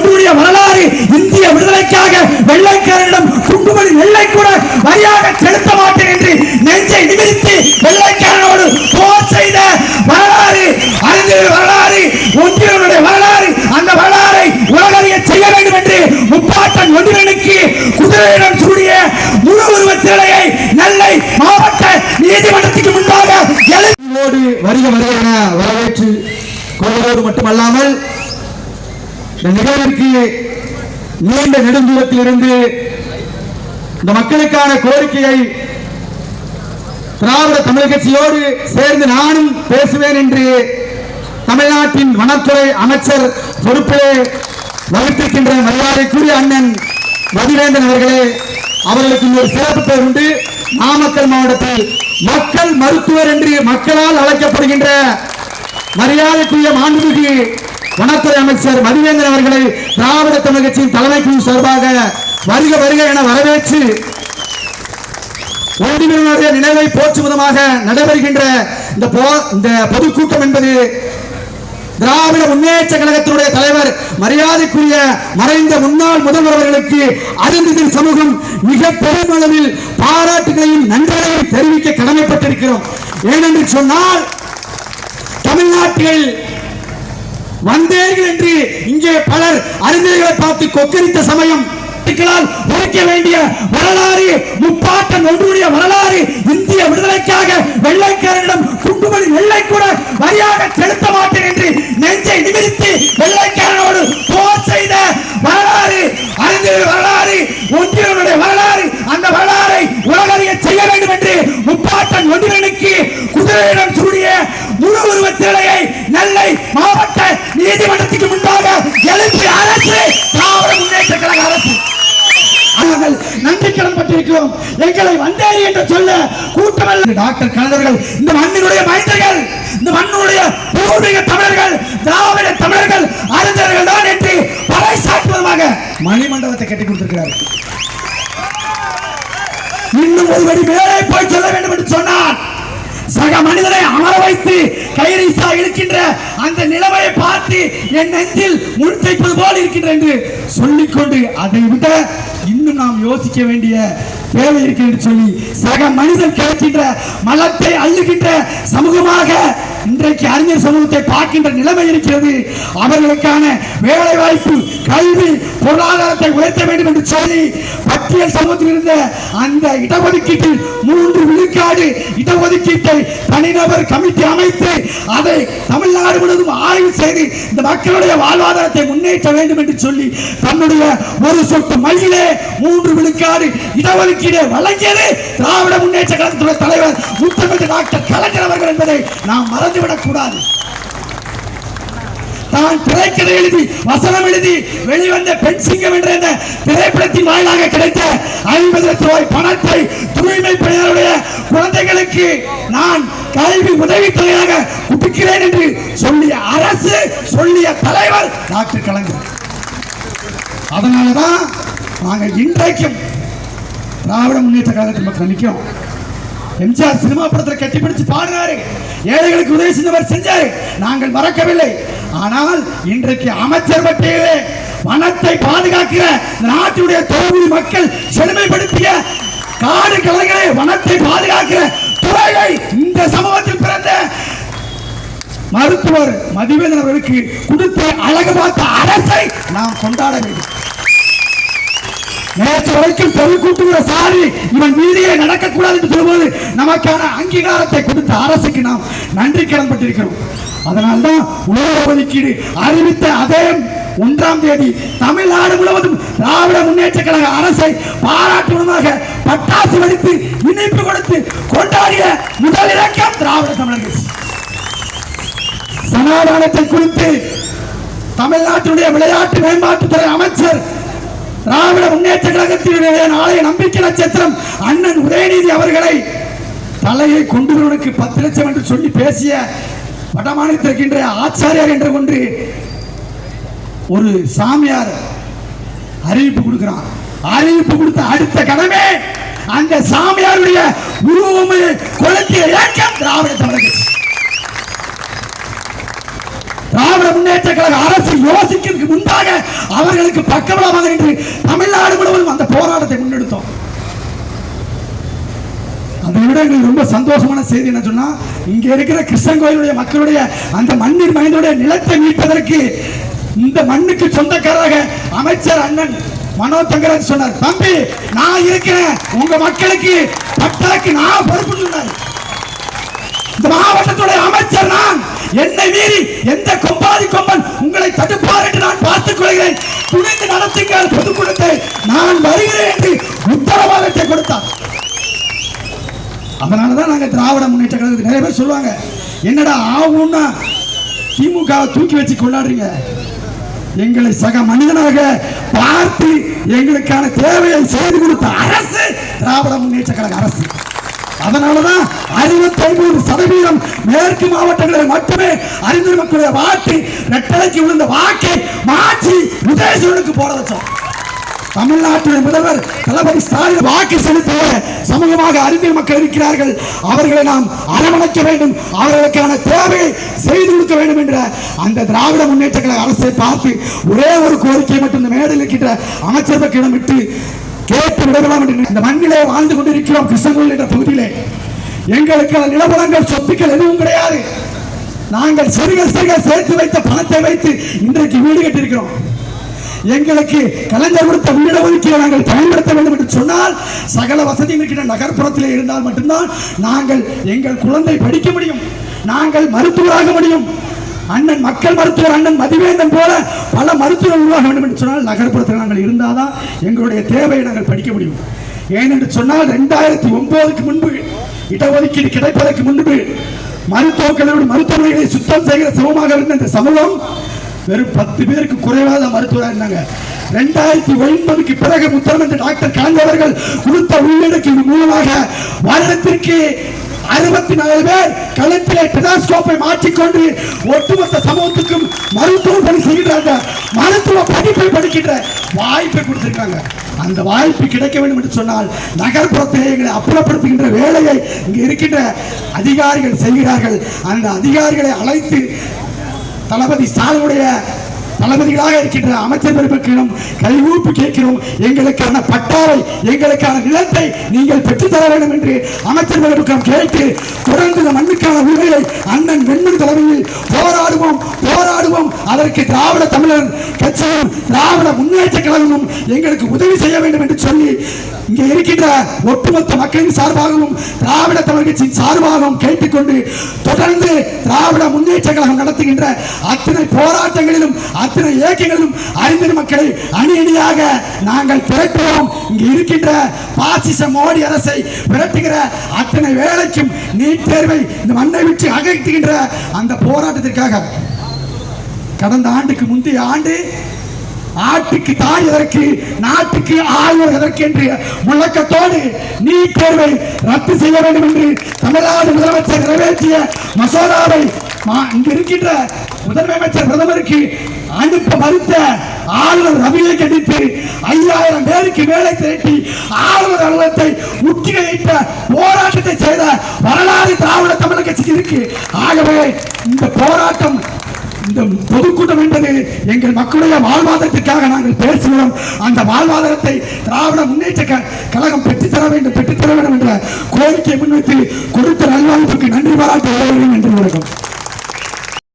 ஒன்றுடைய வரலாறு இந்திய விடுதலைக்காக வெள்ளைக்காரனிடம் குண்டுமணி நெல்லை கூட வரியாக செலுத்த மாட்டேன் என்று நெஞ்சை நிமிர்த்தி வெள்ளைக்காரனோடு போர் செய்த வரலாறு அறிஞர் வரலாறு ஒன்றியனுடைய வரலாறு அந்த வரலாறை உலகறிய செய்ய வேண்டும் என்று முப்பாட்டன் ஒன்றியனுக்கு குதிரையிடம் சூடிய முழு உருவ சிலையை நெல்லை மாவட்ட நீதிமன்றத்துக்கு முன்பாக எழு வருக வருக என வரவேற்று கொள்வதோடு மட்டுமல்லாமல் இந்த நிகழ்விற்கு நீண்ட நெடுந்தூரத்திலிருந்து இந்த மக்களுக்கான கோரிக்கையை திராவிட தமிழ் கட்சியோடு சேர்ந்து நானும் பேசுவேன் என்று தமிழ்நாட்டின் வனத்துறை அமைச்சர் பொறுப்பிலே வகித்திருக்கின்ற மரியாதைக்குரிய அண்ணன் மதிவேந்தன் அவர்களே அவர்களுக்கு ஒரு சிறப்பு பெயர் உண்டு. நாமக்கல் மாவட்டத்தில் மக்கள் மருத்துவர் என்று மக்களால் அழைக்கப்படுகின்ற மரியாதைக்குரிய மாண்புமிகு வனத்துறை அமைச்சர் மதிவேந்தன் அவர்களை திராவிட தமிழகத்தின் தலைமை குழு சார்பாக வருக வருக என வரவேற்று ஒன்றினுடைய நினைவை போற்றும் விதமாக நடைபெறுகின்ற இந்த போ- இந்த பொதுக்கூட்டம் என்பது திராவிட முன்னேற்ற கழகத்தினுடைய தலைவர் மரியாதைக்குரிய மறைந்த முன்னாள் முதல்வர் அவர்களுக்கு அருந்ததில் சமூகம் மிக பெருமளவில் பாராட்டுகளையும் நன்றிகளையும் தெரிவிக்க கடமைப்பட்டிருக்கிறோம். ஏனென்று சொன்னால் தமிழ்நாட்டில் வந்தேர்கள் என்று இங்கே பலர் அறிஞர்களை பார்த்து கொக்கரித்த சமயம் களால் உரைக்க வேண்டிய வரலாறு முப்பாட்டன் ஒன்றுடைய வரலாறு இந்திய விடுதலைக்காக வெள்ளைக்காரனிடம் குண்டுமணி நெல்லை கூட வரியாக செலுத்த மாட்டேன் என்று நெஞ்சை நிமிர்த்தி வெள்ளைக்காரனோடு போர் செய்த வரலாறு அறிஞர் வரலாறு ஒன்றியனுடைய வரலாறு அந்த வரலாறை உலகறிய செய்ய வேண்டும் என்று முப்பாட்டன் ஒன்றியனுக்கு குதிரையிடம் சூடிய முழு உருவச் சிலையை நெல்லை மட்டுமல்ல. டாக்டர் கலைஞர்கள் இந்த மண்ணினுடைய மைந்தர்கள் இந்த மண்ணுடைய பூர்வீக தமிழர்கள் திராவிட தமிழர்கள் அறிஞர்கள் தான் என்று பறை பறைசாற்றுவதாக மணிமண்டபத்தை கட்டி கொடுத்திருக்கிறார். இன்னும் ஒரு வழி மேலே போய் சொல்ல வேண்டும் என்று சொன்னார் சக மனிதனை அமர வைத்து கைரிசா இருக்கின்ற அந்த நிலைமையை பார்த்து என் நெஞ்சில் முள் தைப்பது போல் இருக்கின்ற என்று சொல்லிக்கொண்டு அதை விட இன்னும் நாம் யோசிக்க வேண்டிய தேவை இருக்கு என்று சொல்லி சக மனிதன் கிடைக்கின்ற மலத்தை அள்ளுகின்ற சமூகமாக இன்றைக்கு அறிஞர் சமூகத்தை பார்க்கின்ற நிலைமை இருக்கிறது. அவர்களுக்கான வேலை வாய்ப்பு கல்வி பொருளாதாரத்தை உயர்த்த என்று சொல்லி பட்டியல் சமூகத்தில் இருந்த அந்த இடஒதுக்கீட்டில் மூன்று விழுக்காடு இடஒதுக்கீட்டை தனிநபர் கமிட்டி அமைத்து அதை தமிழ்நாடு முழுவதும் ஆய்வு செய்து இந்த மக்களுடைய வாழ்வாதாரத்தை முன்னேற்ற வேண்டும் என்று சொல்லி தன்னுடைய ஒரு சொட்டு மயிலே மூன்று விழுக்காடு இடஒதுக்கீடு வழங்கியது திராவிட முன்னேற்ற கழகத்துடைய தலைவர் முத்தமிழ் டாக்டர் கலைஞர் அவர்கள் என்பதை நாம் மறந்துவிடக் கூடாது தான் திரைக்கதை எழுதி வசனம் எழுதி வெளிவந்த பெண் சிங்கம் என்ற இந்த திரைப்படத்தின் வாயிலாக கிடைத்த ஐம்பது லட்சம் ரூபாய் பணத்தை தூய்மை பணியாளருடைய குழந்தைகளுக்கு நான் கல்வி உதவித்தொகையாக குடிக்கிறேன் என்று சொல்லிய அரசு சொல்லிய தலைவர் டாக்டர் கலைஞர். அதனாலதான் நாங்கள் இன்றைக்கும் திராவிட முன்னேற்ற கழகத்தின் மக்கள் நிற்கிறோம் எம்ஜிஆர் சினிமா படத்தில் கட்டிப்பிடிச்சு பாடினாரு ஏழைகளுக்கு உதவி செஞ்சவர் செஞ்சாரு. நாங்கள் மறக்கவில்லை. ஆனால் இன்றைக்கு அமைச்சர் பட்டியலே வனத்தை பாதுகாக்கிற நாட்டுடைய தொகுதி மக்கள் செழுமைப்படுத்திய காடு கலைகளை வனத்தை பாதுகாக்கிற துறையை இந்த சமூகத்தில் பிறந்த மருத்துவர் மதிவேந்தன் அவர்களுக்கு கொடுத்த அழகு பார்த்த அரசை நாம் கொண்டாட வேண்டும். நேற்று வரைக்கும் பொருள் கூட்டுகிற சாரி இவன் வீதியே நடக்கக்கூடாது என்று சொல்லும்போது நமக்கான அங்கீகாரத்தை கொடுத்த அரசுக்கு நாம் நன்றி கடன்பட்டிருக்கிறோம் அதனால்தான் உலக ஒதுக்கீடு அறிவித்த அதே ஒன்றாம் தேதி தமிழ்நாடு முழுவதும் திராவிட முன்னேற்ற கழக அரசை பாராட்டுவதாக பட்டாசு வெடித்து இணைப்பு கொடுத்து கொண்டாடிய முதல் இலக்கம் திராவிட தமிழர்கள் சனாதானத்தை குறித்து தமிழ்நாட்டினுடைய விளையாட்டு மேம்பாட்டுத்துறை அமைச்சர் திராவிட முன்னேற்ற கழகத்தினுடைய நாளைய நம்பிக்கை நட்சத்திரம் அண்ணன் உதயநிதி அவர்களை தலையை கொண்டு வருவதற்கு பத்து லட்சம் என்று சொல்லி பேசிய வடமாநிலத்தில் இருக்கின்ற ஆச்சாரியார் என்ற ஒன்று ஒரு சாமியார் அறிவிப்பு கொடுக்கிறான். அறிவிப்பு கொடுத்த அடுத்த கடமை அந்த சாமியாருடைய உருவமையை கொளுத்திய இயக்கம் திராவிட தமிழக திராவிட முன்னேற்ற கழக அரசு யோசிக்கிறதுக்கு முன்பாக அவர்களுக்கு பக்கபலமாக நின்று தமிழ்நாடு முழுவதும் அந்த போராட்டத்தை முன்னெடுத்தோம் அதை விட எங்களுக்கு ரொம்ப சந்தோஷமான செய்தி என்ன சொன்னா இங்க இருக்கிற கிருஷ்ணன் கோயிலுடைய மக்களுடைய அந்த மண்ணின் மைந்தனுடைய நிலத்தை மீட்பதற்கு இந்த மண்ணுக்கு சொந்தக்காரராக அமைச்சர் அண்ணன் மனோ தங்கராஜ் சொன்னார். தம்பி நான் இருக்கிறேன். உங்க மக்களுக்கு பட்டாக்கு நான் பொறுப்பு சொன்னார். இந்த மாவட்டத்துடைய அமைச்சர் நான். என்னை மீறி எந்த கொம்பாதி கொம்பன் உங்களை தடுப்பார் என்று நான் பார்த்துக் கொள்கிறேன். துணிந்து நடத்துங்கள் பொதுக்கூட்டத்தை நான் வருகிறேன் என்று உத்தரவாதத்தை கொடுத்தார். அதனால தான் நாங்கள் திராவிட முன்னேற்ற கழகத்துக்கு நிறைய பேர் சொல்லுவாங்க என்னடா ஆகும்னா திமுகவை தூக்கி வச்சு கொண்டாடுறீங்க. எங்களை சக மனிதனாக பார்த்து எங்களுக்கான தேவையை செய்து கொடுத்த அரசு திராவிட முன்னேற்ற கழக அரசு. அதனாலதான் அறுபத்தி ஐம்பது சதவீதம் மேற்கு மாவட்டங்களில் மட்டுமே அறிஞர் மக்களுடைய வாக்கு ரெட்டலைக்கு விழுந்த வாக்கை மாற்றி உதயசூரனுக்கு போட வச்சோம். தமிழ்நாட்டின் முதல்வர் தளபதி ஸ்டாலின் வாக்கு செலுத்திய சமூகமாக அறிஞர் மக்கள் இருக்கிறார்கள். அவர்களை நாம் அரவணைக்க வேண்டும். அவர்களுக்கான தேவையை செய்து கொடுக்க வேண்டும் என்ற அந்த திராவிட முன்னேற்ற கழக அரசை பார்த்து ஒரே ஒரு கோரிக்கை மட்டும் இந்த மேடையில் இருக்கின்ற அமைச்சர் மக்களிடம் விட்டு கேட்டு விடலாம் என்று இந்த மண்ணிலே வாழ்ந்து கொண்டிருக்கிறோம் கிருஷ்ணகோயில் என்ற பகுதியிலே. எங்களுக்கு நிலவரங்கள் சொத்துக்கள் எதுவும் கிடையாது. நாங்கள் சிறுக சிறுக சேர்த்து வைத்த பணத்தை வைத்து இன்றைக்கு வீடு கட்டியிருக்கிறோம். எங்களுக்கு கலைஞர் கொடுத்த வீட நாங்கள் பயன்படுத்த வேண்டும் என்று சொன்னால் சகல வசதியும் இருக்கின்ற நகர்ப்புறத்தில் இருந்தால் மட்டும்தான் நாங்கள் எங்கள் குழந்தை படிக்க முடியும் நாங்கள் மருத்துவராக முடியும். அண்ணன் மக்கள் மருத்துவர் அண்ணன் மதிவேந்தன் போல பல மருத்துவர் உருவாக வேண்டும் என்று சொன்னால் நகர்ப்புறத்தில் நாங்கள் இருந்தால்தான் எங்களுடைய தேவையை நாங்கள் படிக்க முடியும். ஏனென்று சொன்னால் ரெண்டாயிரத்தி ஒன்பதுக்கு முன்பு இடஒதுக்கீடு கிடைப்பதற்கு முன்பு மருத்துவக் கல்லூரி மருத்துவமனைகளை சுத்தம் செய்கிற சமமாக இருந்த இந்த சமூகம் வெறும் பத்து பேருக்கு குறைவாத மருத்துவராக இருந்தாங்க. ரெண்டாயிரத்தி ஒன்பதுக்கு பிறகு முத்தரமன்ற டாக்டர் கலைஞர்கள் கொடுத்த உள்ளடக்கீடு மூலமாக வருடத்திற்கு அறுபத்தி நாலு பேர் களத்திலே டெலாஸ்கோப்பை மாற்றிக்கொண்டு ஒட்டுமொத்த சமூகத்துக்கும் மருத்துவ பணி செய்கிறாங்க. மருத்துவ படிப்பை படிக்கின்ற வாய்ப்பை கொடுத்திருக்காங்க. அந்த வாய்ப்பு கிடைக்க வேண்டும் என்று சொன்னால் நகர்ப்புறத்தை எங்களை அப்புறப்படுத்துகின்ற வேலையை இங்கே இருக்கின்ற அதிகாரிகள் செய்கிறார்கள். அந்த அதிகாரிகளை அழைத்து தளபதி ஸ்டாலினுடைய தளபதிகளாக இருக்கின்ற அமைச்சர் பெருமக்களிடம் கைகூப்பி கேட்கிறோம். எங்களுக்கான பட்டாவை எங்களுக்கான நிலத்தை நீங்கள் பெற்றுத்தர வேண்டும் என்று அமைச்சர் பெருமக்களிடம் கேட்டு தொடர்ந்து இந்த மண்ணுக்கான உரிமையை அண்ணன் வெண்மணி தலைமையில் போராடுவோம் போராடுவோம். அதற்கு திராவிட தமிழர் கட்சியும் திராவிட முன்னேற்ற கழகமும் எங்களுக்கு உதவி செய்ய வேண்டும் என்று சொல்லி இங்கே இருக்கின்ற ஒட்டுமொத்த மக்களின் சார்பாகவும் திராவிட தமிழ் கட்சியின் சார்பாகவும் கேட்டுக்கொண்டு தொடர்ந்து திராவிட முன்னேற்ற கழகம் நடத்துகின்ற அத்தனை போராட்டங்களிலும் அத்தனை இயக்கங்களும் அறிஞர் மக்களை அணி அணியாக நாங்கள் திரட்டுவோம் இங்கு இருக்கின்ற பாசிச மோடி அரசை விரட்டுகிற அத்தனை வேலைக்கும் நீட் தேர்வை இந்த மண்ணை விட்டு அகழ்த்துகின்ற அந்த போராட்டத்திற்காக கடந்த ஆண்டுக்கு முந்தைய ஆண்டு ஆட்டுக்கு தாய் எதற்கு நாட்டுக்கு ஆளுநர் எதற்கு என்று முழக்கத்தோடு நீட் தேர்வை ரத்து செய்ய வேண்டும் என்று தமிழ்நாடு முதலமைச்சர் நிறைவேற்றிய மசோதாவை இங்கு இருக்கின்ற முதன்மை அமைச்சர் பிரதமருக்கு அனுப்ப மறுத்த ஆளுநர் ரவியை கண்டித்து ஐயாயிரம் பேருக்கு வேலை திரட்டி ஆளுநர் அலுவலகத்தை முற்றுகையிட்ட போராட்டத்தை செய்த வரலாறு திராவிட தமிழக கட்சிக்கு இருக்கு. ஆகவே இந்த போராட்டம் இந்த பொதுக்கூட்டம் என்பது எங்கள் மக்களுடைய வாழ்வாதாரத்திற்காக நாங்கள் பேசுகிறோம். அந்த வாழ்வாதாரத்தை திராவிட முன்னேற்ற கழகம் பெற்றுத்தர வேண்டும் பெற்றுத்தர வேண்டும் என்ற கோரிக்கையை முன்வைத்து கொடுத்த நல்வாழ்வுக்கு நன்றி பாராட்ட என்று வணக்கம்.